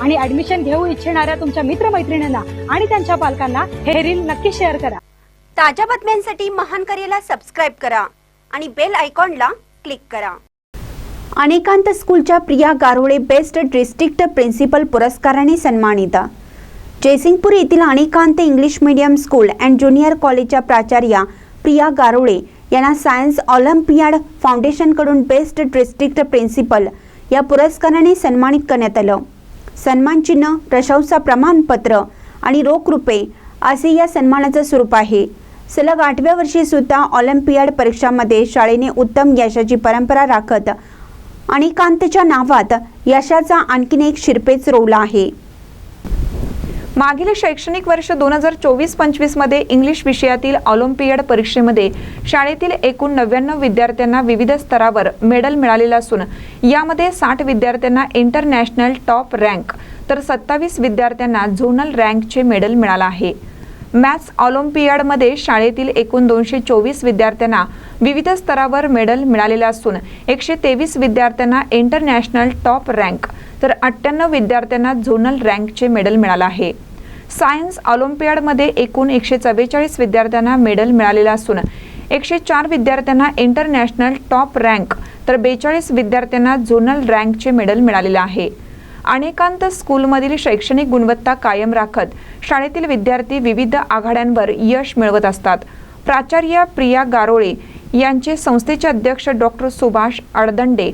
आणि ऍडमिशन घेऊ इच्छिणाऱ्या तुमच्या मित्रमैत्रिणींना आणि त्यांच्या पालकांना हे रील नक्की शेअर करा. ताज्या बातम्यांसाठी महान करेला सबस्क्राईब करा आणि बेल आयकॉनला क्लिक करा. अनेकांत स्कूलच्या Priya Garole best district principal पुरस्काराने सन्मानित. जयसिंगपूर येथील Anekant English medium school and junior कॉलेजच्या प्राचार्या प्रिया गारोळे यांना सायन्स ऑलिम्पियाड फाउंडेशनकडून बेस्ट डिस्ट्रिक्ट प्रिन्सिपल या पुरस्काराने सन्मानित करण्यात आलं. सन्मान चिन्ह प्रशंसा प्रमाणपत्र आणि रोख रुपये असे या सन्मानाचं स्वरूप आहे. सलग आठव्या वर्षी सुद्धा ऑलिम्पियाड परीक्षामध्ये शाळेने उत्तम यशाची परंपरा राखत अनेकांतच्या नावात यशाचा आणखीन एक शिरपेच रोवला आहे. मागील शैक्षणिक वर्ष दोन हजार चोवीस पंचवीसमध्ये इंग्लिश विषयातील ऑलिम्पियड परीक्षेमध्ये शाळेतील एकूण नव्याण्णव विद्यार्थ्यांना विविध स्तरावर मेडल मिळालेलं असून यामध्ये साठ विद्यार्थ्यांना इंटरनॅशनल टॉप रँक तर सत्तावीस विद्यार्थ्यांना झोनल रँकचे मेडल मिळालं आहे. मॅथ्स ऑलिम्पियाडमध्ये शाळेतील एकूण दोनशे चोवीस विद्यार्थ्यांना विविध स्तरावर मेडल मिळालेलं असून एकशे तेवीस विद्यार्थ्यांना इंटरनॅशनल टॉप रँक तर अठ्ठ्याण्णव विद्यार्थ्यांना झोनल रँकचे मेडल मिळालं आहे. सायन्स ऑलिम्पियाडमध्ये एकूण एकशे चव्वेचाळीस विद्यार्थ्यांना मेडल मिळालेलं असून एकशे चार विद्यार्थ्यांना इंटरनॅशनल टॉप रँक तर बेचाळीस विद्यार्थ्यांना झोनल रँकचे मेडल मिळालेलं आहे. अनेकांत स्कूलमधील शैक्षणिक गुणवत्ता कायम राखत शाळेतील विद्यार्थी विविध आघाड्यांवर यश मिळवत असतात. प्राचार्य प्रिया गारोळे यांचे संस्थेचे अध्यक्ष डॉक्टर सुभाष अडदंडे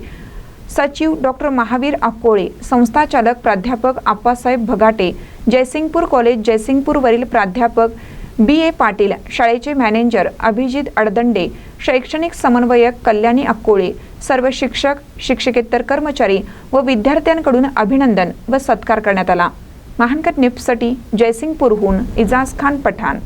सचिव डॉक्टर महावीर अक्कोळे संस्थाचालक प्राध्यापक आप्पासाहेब भगाटे जयसिंगपूर कॉलेज जयसिंगपूरवरील प्राध्यापक बी ए पाटील शाळेचे मॅनेजर अभिजित अडदंडे शैक्षणिक समन्वयक कल्याणी अक्कोळे सर्व शिक्षक शिक्षकेतर कर्मचारी व विद्यार्थ्यांकडून अभिनंदन व सत्कार करण्यात आला. महानकर निप्ससाठी जयसिंगपूरहून इजाज खान पठाण.